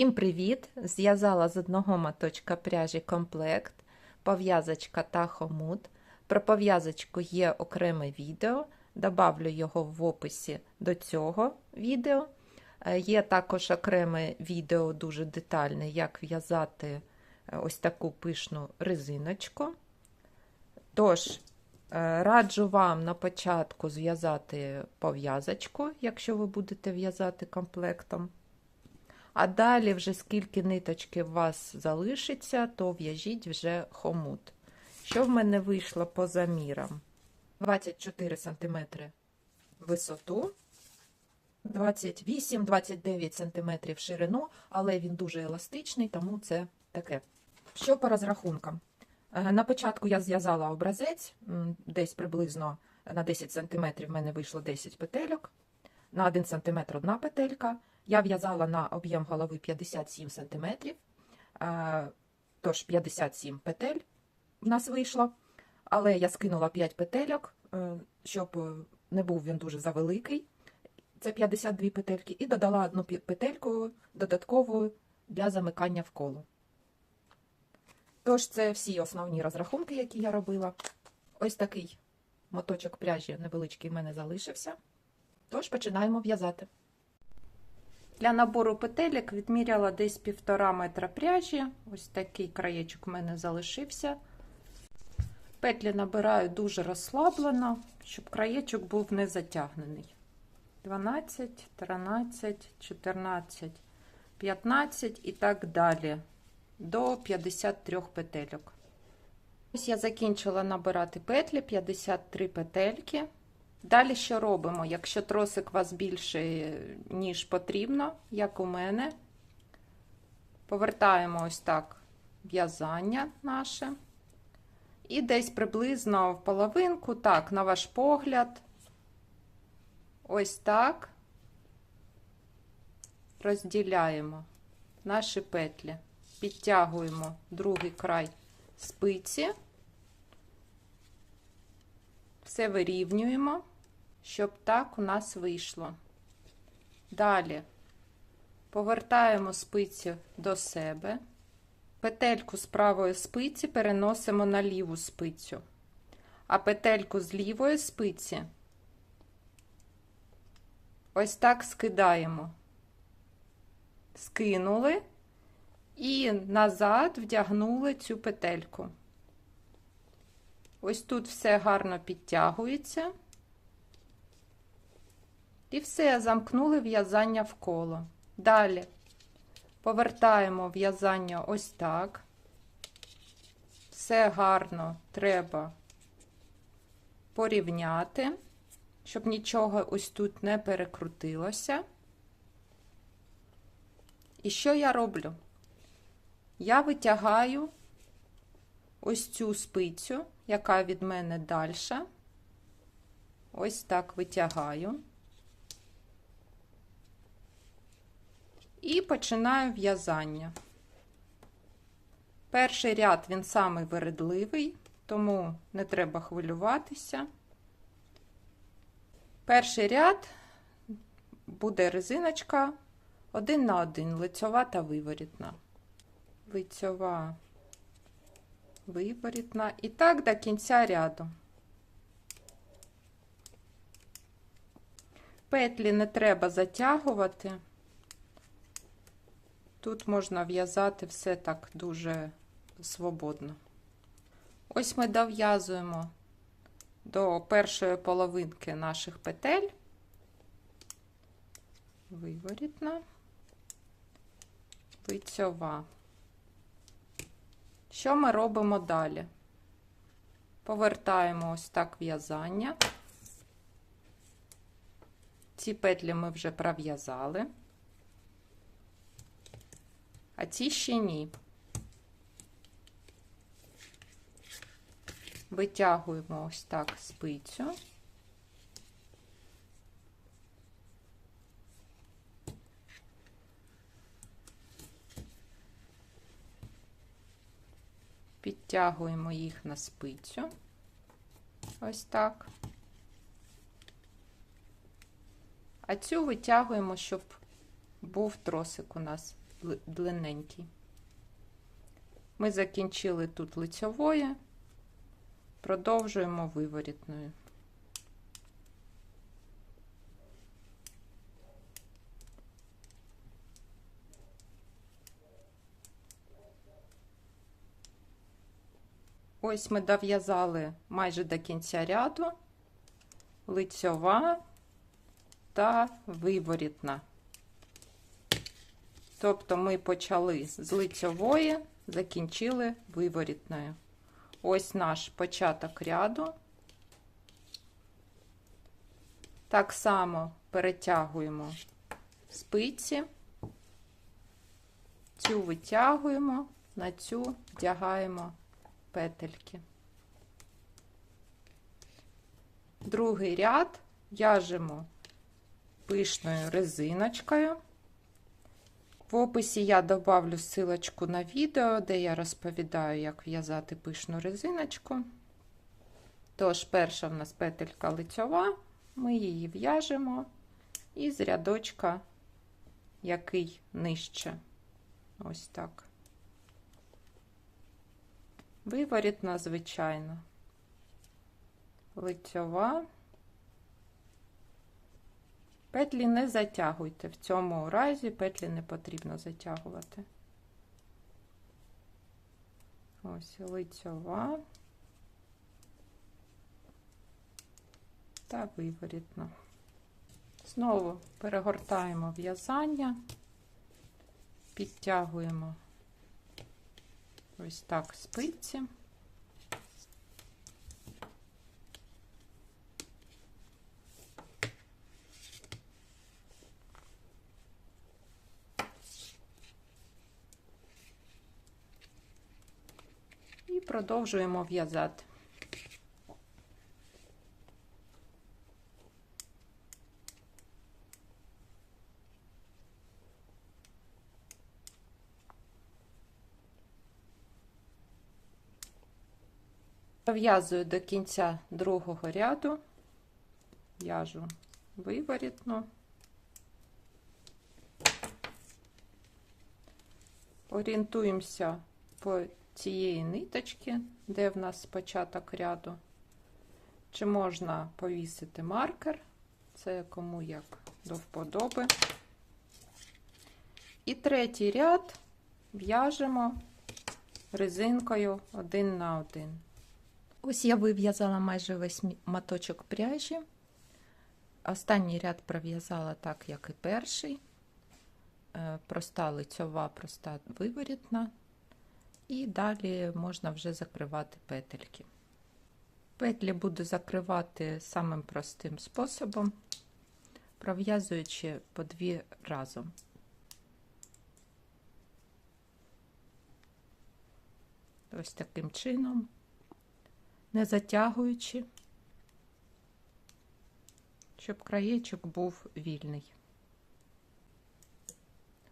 Всім привіт! Зв'язала з одного моточка пряжі комплект, пов'язочка та хомут. Про пов'язочку є окреме відео, добавлю його в описі до цього відео. Е, Є також окреме відео дуже детальне, як в'язати е, ось таку пишну резиночку. Тож, е, раджу вам на початку зв'язати пов'язочку, якщо ви будете в'язати комплектом. А далі, вже скільки ниточки у вас залишиться, то в'яжіть вже хомут. Що в мене вийшло по замірам? 24 см висоту, 28-29 см ширину, але він дуже еластичний, тому це таке. Що по розрахункам? Е, На початку я зв'язала образець, десь приблизно на 10 см в мене вийшло 10 петельок, на 1 см одна петелька. Я в'язала на об'єм голови 57 см, тож 57 петель в нас вийшло. Але я скинула 5 петельок, е, щоб не був він дуже завеликий. Це 52 петельки, і додала одну петельку додаткову для замикання в коло. Тож, це всі основні розрахунки, які я робила. Ось такий моточок пряжі невеличкий в мене залишився. Тож починаємо в'язати. Для набору петелек відміряла десь півтора метра пряжі. Ось такий краєчок в мене залишився. Петлі набираю дуже розслаблено, щоб краєчок був не затягнений. 12, 13, 14, 15 і так далі. До 53 петельок. Ось я закінчила набирати петлі, 53 петельки. Далі що робимо? Якщо тросик у вас більший, ніж потрібно, як у мене, повертаємо ось так в'язання наше. І десь приблизно в половинку, так, на ваш погляд, ось так розділяємо наші петлі, підтягуємо другий край спиці, все вирівнюємо, щоб так у нас вийшло. Далі повертаємо спиці до себе. Петельку з правої спиці переносимо на ліву спицю, а петельку з лівої спиці ось так скидаємо. Скинули і назад вдягнули цю петельку. Ось тут все гарно підтягується. І все, замкнули в'язання в коло. Далі повертаємо в'язання ось так. Все гарно треба порівняти, щоб нічого ось тут не перекрутилося. І що я роблю? Я витягаю ось цю спицю, яка від мене далі. Ось так витягаю. І починаю в'язання. Перший ряд він самий вередливий, тому не треба хвилюватися. Перший ряд буде резиночка один на один, лицьова та виворітна. Лицьова, виворітна. І так до кінця ряду. Петлі не треба затягувати. Тут можна в'язати все так дуже свободно. Ось ми дов'язуємо до першої половинки наших петель, виворітна, лицьова. Що ми робимо далі? Повертаємо ось так в'язання. Ці петлі ми вже пров'язали а ці ще ні. Витягуємо ось так спицю. Підтягуємо їх на спицю. Ось так. А цю витягуємо, щоб був тросик у нас длинненький. Ми закінчили тут лицьової, продовжуємо виворітною. Ось ми дов'язали майже до кінця ряду, лицьова та виворітна. Тобто ми почали з лицьової, закінчили виворітною. Ось наш початок ряду. Так само перетягуємо спиці, цю витягуємо, на цю вдягаємо петельки. Другий ряд в'яжемо пишною резиночкою. В описі я добавлю ссылочку на відео, де я розповідаю, як в'язати пишну резиночку. Тож, перша в нас петелька лицьова, ми її в'яжемо із рядочка, який нижче. Ось так. Виворітна, звичайно. Лицьова. Петлі не затягуйте. В цьому разі петлі не потрібно затягувати. Ось лицьова та виворітна. Знову перегортаємо в'язання, підтягуємо ось так спиці. І продовжуємо в'язати. Пров'язую до кінця другого ряду, в'яжу виворітну. Орієнтуємося по цієї ниточки, де в нас початок ряду. Чи можна повісити маркер, це кому як до вподоби. І третій ряд в'яжемо резинкою один на один. Ось я вив'язала майже весь моточок пряжі. Останній ряд пров'язала так, як і перший. Е, Проста лицьова, проста виворітна. І далі можна вже закривати петельки. Петлі буду закривати самим простим способом, пров'язуючи по дві разом. Ось таким чином, не затягуючи, щоб краєчок був вільний.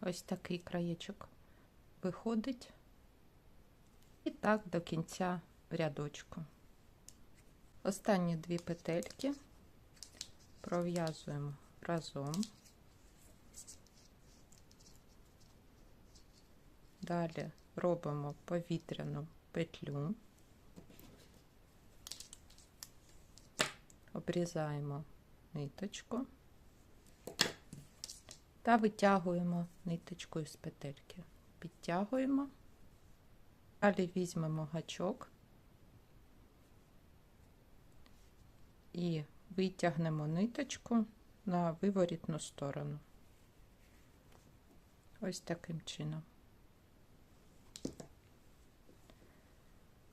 Ось такий краєчок виходить. І так до кінця рядочку. Останні дві петельки пров'язуємо разом. Далі робимо повітряну петлю, обрізаємо ниточку та витягуємо ниточкою з петельки. Підтягуємо. Далі візьмемо гачок і витягнемо ниточку на виворітну сторону. Ось таким чином.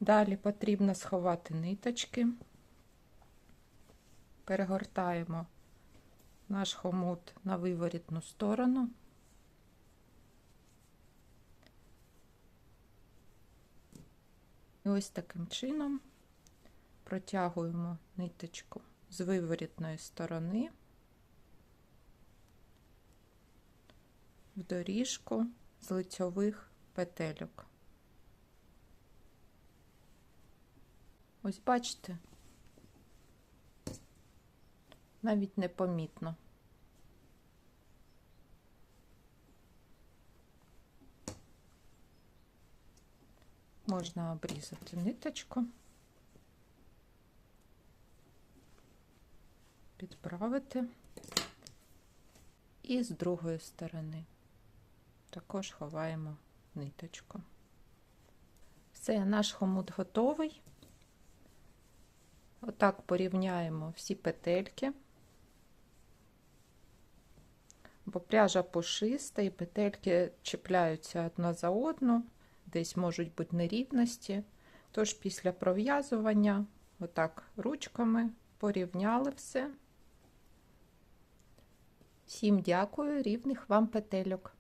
Далі потрібно сховати ниточки, перегортаємо наш хомут на виворітну сторону. І ось таким чином протягуємо ниточку з виворітної сторони в доріжку з лицьових петельок. Ось бачите, навіть непомітно. Можна обрізати ниточку, підправити. І з другої сторони також ховаємо ниточку. Все, наш хомут готовий. Отак порівняємо всі петельки. Бо пряжа пушиста і петельки чіпляються одна за одну, десь можуть бути нерівності. Тож після пров'язування, отак ручками порівняли все. Всім дякую, рівних вам петельок.